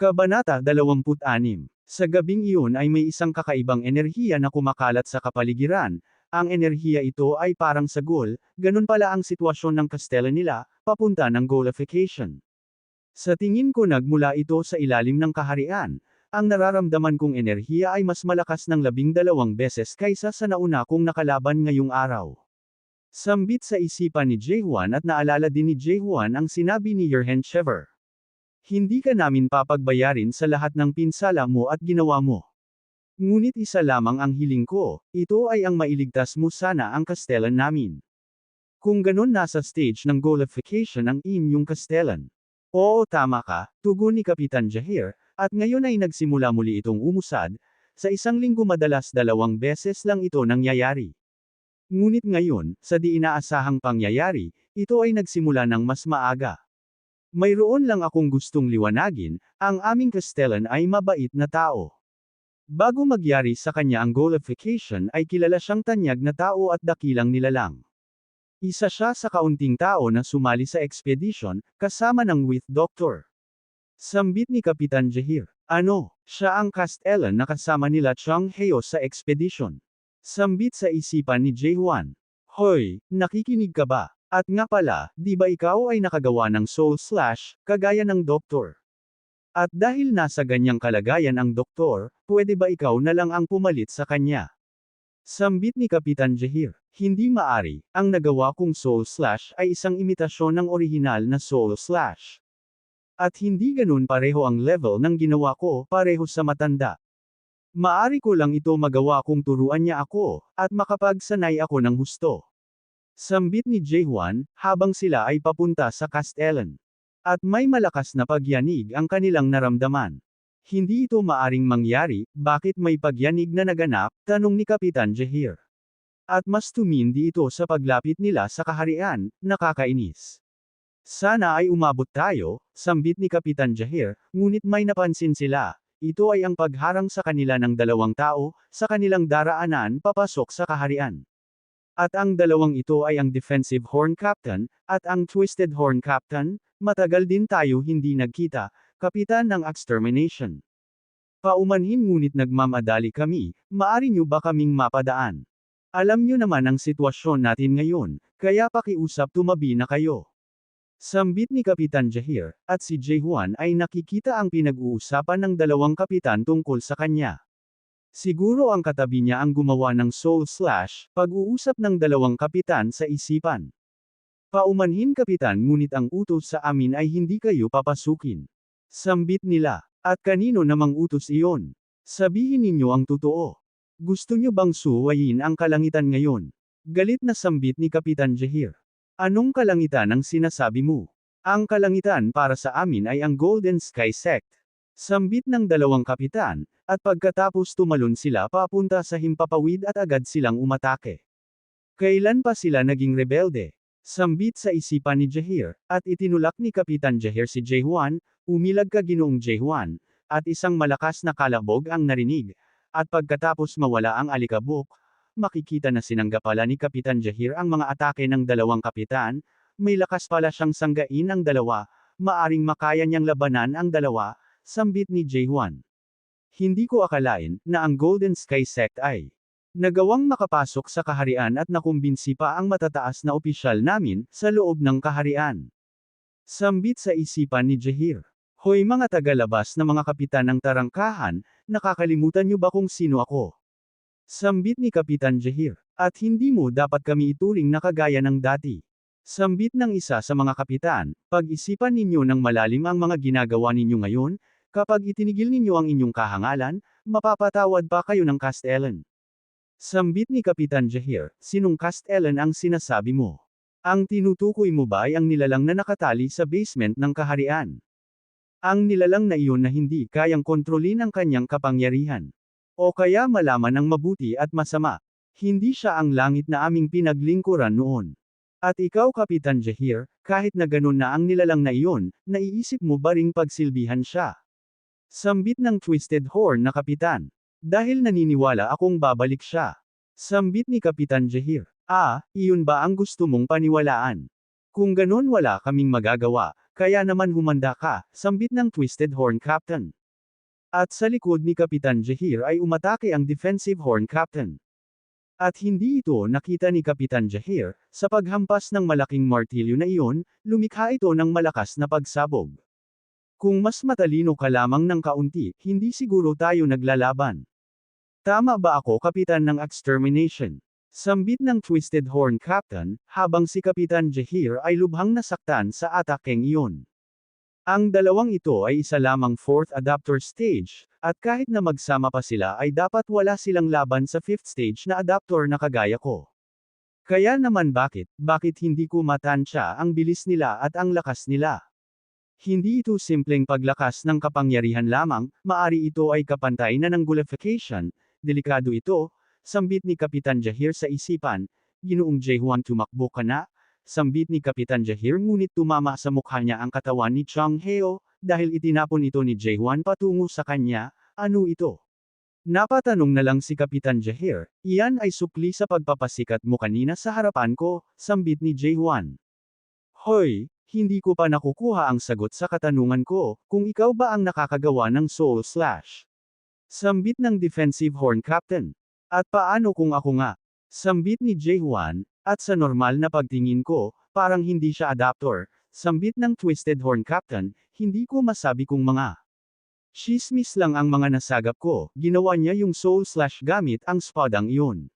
Kabanata 26. Sa gabing iyon ay may isang kakaibang enerhiya na kumakalat sa kapaligiran. Ang enerhiya ito ay parang sagol, ganun pala ang sitwasyon ng kastela nila, papunta ng golification. Sa tingin ko nagmula ito sa ilalim ng kaharian. Ang nararamdaman kong enerhiya ay mas malakas ng labing dalawang beses kaysa sa nauna kong nakalaban ngayong araw. Sambit sa isipan ni Jaehwan at naalala din ni Jaehwan ang sinabi ni Yerhen Chever. Hindi ka namin papagbayarin sa lahat ng pinsala mo at ginawa mo. Ngunit isa lamang ang hiling ko, ito ay ang mailigtas mo sana ang kastelan namin. Kung ganun nasa stage ng golification ang inyong kastelan. Oo tama ka, tugon ni Kapitan Jahir, at ngayon ay nagsimula muli itong umusad, sa isang linggo madalas dalawang beses lang ito nangyayari. Ngunit ngayon, sa di inaasahang pangyayari, ito ay nagsimula ng mas maaga. Mayroon lang akong gustong liwanagin, ang aming Castellan ay mabait na tao. Bago magyari sa kanya ang golification ay kilala siyang tanyag na tao at dakilang nilalang. Isa siya sa kaunting tao na sumali sa expedition, kasama ng with Doctor. Sambit ni Kapitan Jahir. Ano, siya ang Castellan na kasama nila Chang Heo sa expedition. Sambit sa isipan ni Jaehwan. Hoy, nakikinig ka ba? At nga pala, di ba ikaw ay nakagawa ng soul slash, kagaya ng doktor? At dahil nasa ganyang kalagayan ang doktor, pwede ba ikaw na lang ang pumalit sa kanya? Sambit ni Kapitan Jahir. Hindi maari, ang nagawa kong soul slash ay isang imitasyon ng orihinal na soul slash. At hindi ganun pareho ang level ng ginawa ko, pareho sa matanda. Maari ko lang ito magawa kung turuan niya ako, at makapagsanay ako ng husto. Sambit ni Jaehwan, habang sila ay papunta sa Castellan. At may malakas na pagyanig ang kanilang naramdaman. Hindi ito maaring mangyari, bakit may pagyanig na naganap, tanong ni Kapitan Jahir. At mas tumindi ito sa paglapit nila sa kaharian, nakakainis. Sana ay umabot tayo, sambit ni Kapitan Jahir, ngunit may napansin sila, ito ay ang pagharang sa kanila ng dalawang tao, sa kanilang daraanan papasok sa kaharian. At ang dalawang ito ay ang Defensive Horn Captain, at ang Twisted Horn Captain, matagal din tayo hindi nagkita, Kapitan ng Extermination. Paumanhin ngunit nagmamadali kami, maari nyo ba kaming mapadaan? Alam nyo naman ang sitwasyon natin ngayon, kaya pakiusap tumabi na kayo. Sambit ni Kapitan Jahir, at si Jaehwan ay nakikita ang pinag-uusapan ng dalawang kapitan tungkol sa kanya. Siguro ang katabi niya ang gumawa ng soul slash, pag-uusap ng dalawang kapitan sa isipan. Paumanhin kapitan ngunit ang utos sa amin ay hindi kayo papasukin. Sambit nila, at kanino namang utos iyon? Sabihin ninyo ang totoo. Gusto nyo bang suwayin ang kalangitan ngayon? Galit na sambit ni Kapitan Jahir. Anong kalangitan ang sinasabi mo? Ang kalangitan para sa amin ay ang Golden Sky Sect. Sambit ng dalawang kapitan, at pagkatapos tumalon sila papunta sa himpapawid at agad silang umatake. Kailan pa sila naging rebelde? Sambit sa isipan ni Jahir, at itinulak ni Kapitan Jahir si Jaehwan, umilag ka ginoong Jaehwan, at isang malakas na kalabog ang narinig, at pagkatapos mawala ang alikabok, makikita na sinanggapala ni Kapitan Jahir ang mga atake ng dalawang kapitan, may lakas pala siyang sanggain ang dalawa, maaring makaya niyang labanan ang dalawa, sambit ni Jaehwan. Hindi ko akalain, na ang Golden Sky Sect ay Nagawang makapasok sa kaharian at nakumbinsi pa ang matataas na opisyal namin, sa loob ng kaharian. Sambit sa isipan ni Jahir. Hoy mga tagalabas na mga kapitan ng tarangkahan, nakakalimutan niyo ba kung sino ako? Sambit ni Kapitan Jahir. At hindi mo dapat kami ituring na kagaya ng dati. Sambit ng isa sa mga kapitan, pag-isipan ninyo ng malalim ang mga ginagawa ninyo ngayon, kapag itinigil ninyo ang inyong kahangalan, mapapatawad pa kayo ng Castellan. Sambit ni Kapitan Jahir, sinong Castellan ang sinasabi mo? Ang tinutukoy mo ba ay ang nilalang na nakatali sa basement ng kaharian? Ang nilalang na iyon na hindi kayang kontrolin ang kanyang kapangyarihan. O kaya malaman ng mabuti at masama. Hindi siya ang langit na aming pinaglingkuran noon. At ikaw Kapitan Jahir, kahit na ganun na ang nilalang na iyon, naiisip mo ba ring pagsilbihan siya? Sambit ng Twisted Horn na Kapitan. Dahil naniniwala akong babalik siya. Sambit ni Kapitan Jahir. Ah, iyon ba ang gusto mong paniwalaan? Kung ganon wala kaming magagawa, kaya naman humanda ka, sambit ng Twisted Horn Captain. At sa likod ni Kapitan Jahir ay umatake ang Defensive Horn Captain. At hindi ito nakita ni Kapitan Jahir, sa paghampas ng malaking martilyo na iyon, lumikha ito ng malakas na pagsabog. Kung mas matalino ka lamang ng kaunti, hindi siguro tayo naglalaban. Tama ba ako kapitan ng extermination? Sambit ng Twisted Horn Captain, habang si Kapitan Jahir ay lubhang nasaktan sa atakeng iyon. Ang dalawang ito ay isa lamang fourth adapter stage, at kahit na magsama pa sila ay dapat wala silang laban sa fifth stage na adapter na kagaya ko. Kaya naman bakit, bakit hindi ko matansya ang bilis nila at ang lakas nila? Hindi ito simpleng paglakas ng kapangyarihan lamang, maari ito ay kapantay na ng gullification, delikado ito, sambit ni Kapitan Jahir sa isipan, ginoong Jaehuan tumakbo ka na, sambit ni Kapitan Jahir ngunit tumama sa mukha niya ang katawan ni Chang Heo, dahil itinapon ito ni Jaehuan patungo sa kanya, ano ito? Napatanong na lang si Kapitan Jahir, iyan ay supli sa pagpapasikat mo kanina sa harapan ko, sambit ni Jaehuan. Hoy, hindi ko pa nakukuha ang sagot sa katanungan ko, kung ikaw ba ang nakakagawa ng Soul Slash. Sambit ng Defensive Horn Captain. At paano kung ako nga? Sambit ni Jaehuan, at sa normal na pagtingin ko, parang hindi siya adapter, sambit ng Twisted Horn Captain, hindi ko masabi kung mga. Chismis lang ang mga nasagap ko, ginawa niya yung soul slash gamit ang spadang iyon.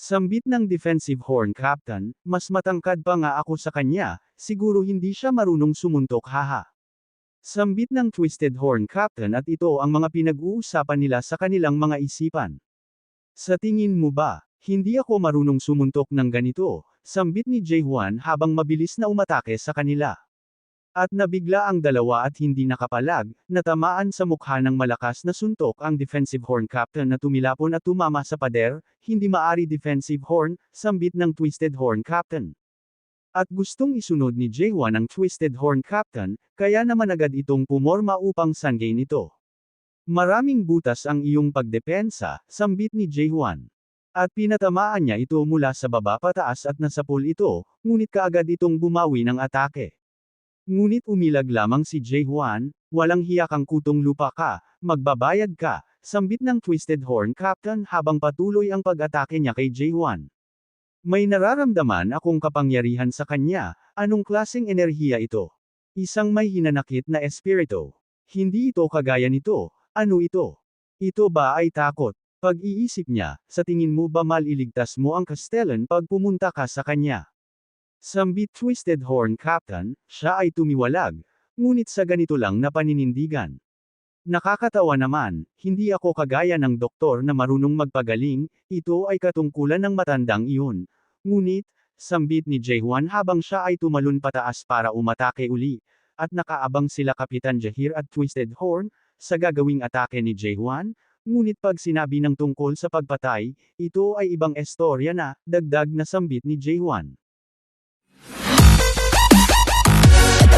Sambit ng Defensive Horn Captain, mas matangkad pa nga ako sa kanya, siguro hindi siya marunong sumuntok haha. Sambit ng Twisted Horn Captain at ito ang mga pinag-uusapan nila sa kanilang mga isipan. Sa tingin mo ba, hindi ako marunong sumuntok ng ganito, sambit ni Jaehuan habang mabilis na umatake sa kanila. At nabigla ang dalawa at hindi nakapalag, natamaan sa mukha ng malakas na suntok ang defensive horn captain na tumilapon at tumama sa pader, hindi maari defensive horn, sambit ng twisted horn captain. At gustong isunod ni Jaehuan ang twisted horn captain, kaya naman agad itong pumorma upang sangay nito. Maraming butas ang iyong pagdepensa, sambit ni Jaehuan. At pinatamaan niya ito mula sa baba pataas at nasapul ito, ngunit kaagad itong bumawi ng atake. Ngunit umilag lamang si Jaehuan, walang hiya kang kutong lupa ka, magbabayad ka, sambit ng Twisted Horn Captain habang patuloy ang pag-atake niya kay Jaehuan. May nararamdaman akong kapangyarihan sa kanya, anong klaseng enerhiya ito? Isang may hinanakit na espiritu. Hindi ito kagaya nito, ano ito? Ito ba ay takot? Pag-iisip niya, sa tingin mo ba maliligtas mo ang Castellan pag pumunta ka sa kanya? Sambit Twisted Horn Captain, siya ay tumiwalag, ngunit sa ganito lang na paninindigan. Nakakatawa naman, hindi ako kagaya ng doktor na marunong magpagaling, ito ay katungkulan ng matandang iyon. Ngunit, sambit ni Jaehuan habang siya ay tumalon pataas para umatake uli, at nakaabang sila Kapitan Jahir at Twisted Horn, sa gagawing atake ni Jaehuan, ngunit pag sinabi ng tungkol sa pagpatay, ito ay ibang estorya na, dagdag na sambit ni Jaehuan.